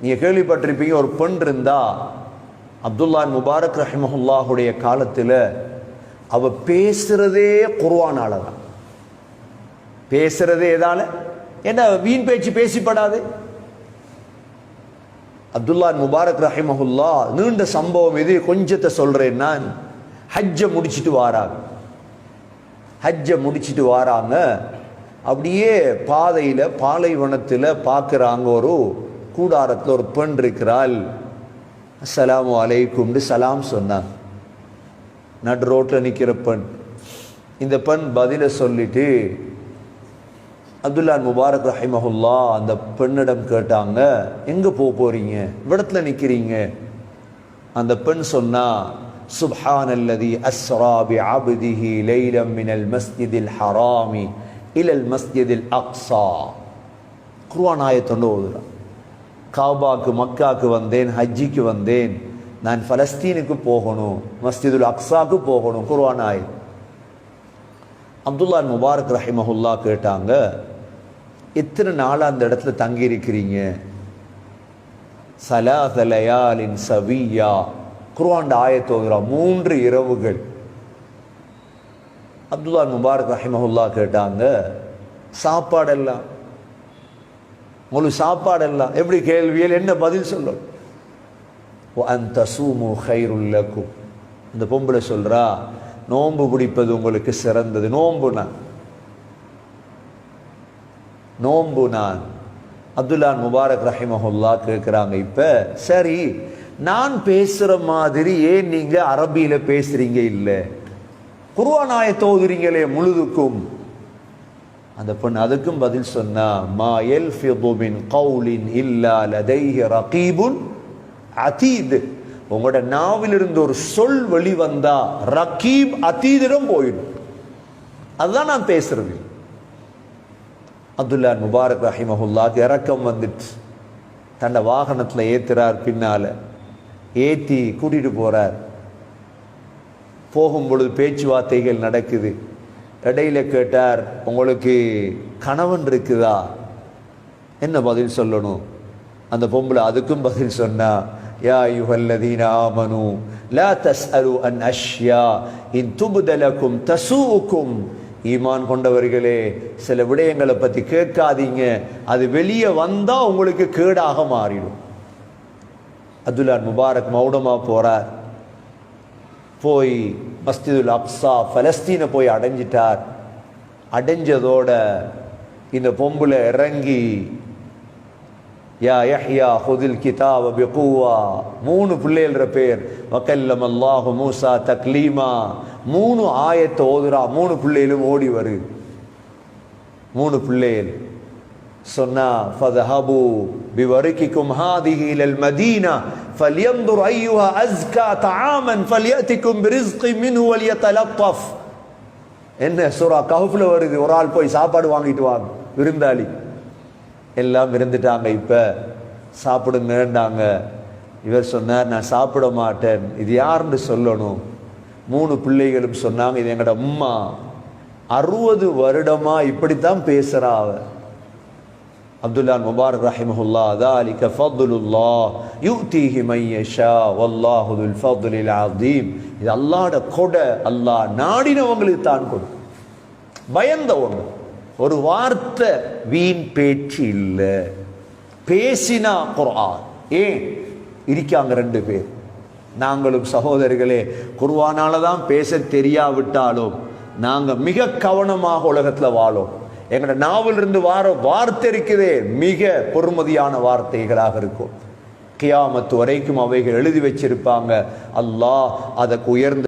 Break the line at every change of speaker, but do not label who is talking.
நீங்கள் கேள்விப்பட்டிருப்பீங்க ஒரு பெண் இருந்தா அப்துல்லான் முபாரக் ரஹிமஹுல்லாஹுடைய காலத்தில் அவ பேசுறதே குர்ஆனால தான் பேசுறதே எதால? என்ன வீண் பேச்சு பேசிப்படாது. அப்துல்லான் முபாரக் ரஹிமஹுல்லா நீண்ட சம்பவம் இது கொஞ்சத்தை சொல்றேன் நான். ஹஜ்ஜை முடிச்சுட்டு வாராங்க. ஹஜ்ஜை முடிச்சுட்டு வாராங்க அப்படியே பாதையில் பாலைவனத்தில் பார்க்குறாங்க ஒரு கூடாரத்தில் ஒரு பெண் இருக்கிறாள். அஸ்லாம் அலைக்கும்னு சலாம் சொன்னாங்க நடு ரோட்டில் நிற்கிற பெண். இந்த பெண் பதிலை சொல்லிட்டு அப்துல்லா முபாரக் ரஹிமஹுல்லா அந்த பெண்ணிடம் கேட்டாங்க எங்கே போக போகிறீங்க இடத்துல நிற்கிறீங்க அந்த பெண் சொன்னா சுப்ஹான் அல்லதி அஸ்ராபி லைலம் மினல் மஸ்ஜிதில் ஹராமி இலல் மஸ்ஜிதில் அக்ஸா. குர்ஆன் ஆயத்தொண்டு ஓதுறான். காபாக்கு மக்காக்கு வந்தேன் ஹஜ்ஜிக்கு வந்தேன். நான் பலஸ்தீனுக்கு போகணும் மஸ்ஜிதுல் அக்ஸாக்கு போகணும் குர்வான் ஆயத் அப்துல்லா முபாரக் ரஹிமஹுல்லா கேட்டாங்க எத்தனை நாள் அந்த இடத்துல தங்கி இருக்கிறீங்க சலாசலயாலின் சவியா. குர்ஆன் ஆயத்தோகிறா மூன்று இரவுகள். அப்துல்லா முபாரக் ரஹிமஹுல்லா கேட்டாங்க சாப்பாடெல்லாம் முழு சாப்பாடெல்லாம். எப்படி கேள்வியில் என்ன பதில் சொல்லும் அந்த சூமு ஹைருல்லக்கும் இந்த பொம்பளை சொல்கிறா நோன்பு பிடிப்பது உங்களுக்கு சிறந்தது. நோன்பு நான். நோன்பு நான். அப்துல்லான் முபாரக் ரஹிமஹுல்லா கேட்குறாங்க இப்போ சரி நான் பேசுகிற மாதிரி ஏன் நீங்கள் அரபியில் பேசுகிறீங்க இல்லை? குருவானாய தோதுறீங்களே முழுதுக்கும். அந்த பொண்ணு அதுக்கும் பதில் சொன்னா மா எல் மின் கவுலின் இல்லா லதைஹி ரகீபுன் அதீத். உங்களோட நாவிலிருந்து ஒரு சொல் வெளிவந்தா ரகீப் அதீதிடம் போயிடும். அதுதான் நான் பேசுறது. அப்துல்லா முபாரக் ரஹிமஹுல்லாக்கு இறக்கம் வந்துட்டு தன்னை வாகனத்தில் ஏத்துறார் பின்னால. ஏற்றி கூட்டிட்டு போறார். போகும் பொழுது பேச்சுவார்த்தைகள் நடக்குது. இடையில கேட்டார் உங்களுக்கு கணவன் இருக்குதா? என்ன பதில் சொல்லணும்? அந்த பொம்பளை அதுக்கும் பதில் சொன்னா யா யுஹல்லதீன ஆமனு லா தஸ்அலு அன் அஷ்யா இன் துபுதலக்கும் தசூக்கும் ஈமான் கொண்டவர்களே சில விடயங்களை பற்றி கேட்காதீங்க. அது வெளியே வந்தால் உங்களுக்கு கேடாக மாறிடும். அப்துல்லா முபாரக் மௌனமாக போகிறார் போய் மஸ்ஜிதுல் அப்சா பலஸ்தீனை போய் அடைஞ்சிட்டார். அடைஞ்சதோட இந்த பொம்புல இறங்கி யா யஹ்யா ஹுதில் கிதாப பிகுவா மூணு பிள்ளைகள பேர் வக்கல்லம் அல்லாஹு மூசா தக்லீமா மூணு ஆயத்தை ஓதுரா மூணு பிள்ளைகளும் ஓடி வரு. மூணு பிள்ளைகள். சொன்னா ஃபதஹபு பிவரிகிக்கும் ஹாதிஹி இலல் மதீனா ஃபல்யன்துர் ஐயுஹா அஸ்கா தஆமன் ஃபல்யதிக்கும் பிரிஸ்கி மின்ஹு வல்யதலத்தஃப் என்ன சூரா கஹஃப்ல வருது ஒரு ஆள் போய் சாப்பாடு வாங்கிட்டு வாங்க விருந்தாளி எல்லாம் இருந்துட்டாங்க இப்போ சாப்பிடுங்க இவர் சொன்னார் நான் சாப்பிட மாட்டேன் இது யாருன்னு சொல்லணும் மூணு பிள்ளைகளும் சொன்னாங்க இது எங்களோட அம்மா அறுபது வருடமா இப்படித்தான் பேசுகிறா அவன் அப்துல்லான் முபாரக் ரஹிமஹுல்லா தாலிக ஃபதுலுல்லா யுக்திஹி மையஷா வல்லாஹுல் ஃபதுலில் அதீம் இது அல்லாட கொட அல்லாஹ் நாடினவங்களுக்கு தான் கொடு பயந்த ஒன்று ஒரு வார்த்தை வீண் பேச்சு இல்லை. பேசினா குர்ஆன். ஏன்? இருக்காங்க ரெண்டு பேர். நாங்களும் சகோதரிகளே குர்வானால தான் பேச தெரியாவிட்டாலும் நாங்கள் மிக கவனமாக உலகத்தில் வாழும். எங்களோட நாவல் இருந்து வார வார்த்தை இருக்குதே மிக பொறுமதியான வார்த்தைகளாக இருக்கும். கியாமத்து வரைக்கும் அவைகள் எழுதி வச்சிருப்பாங்க. அல்லாஹ் அதற்கு உயர்ந்த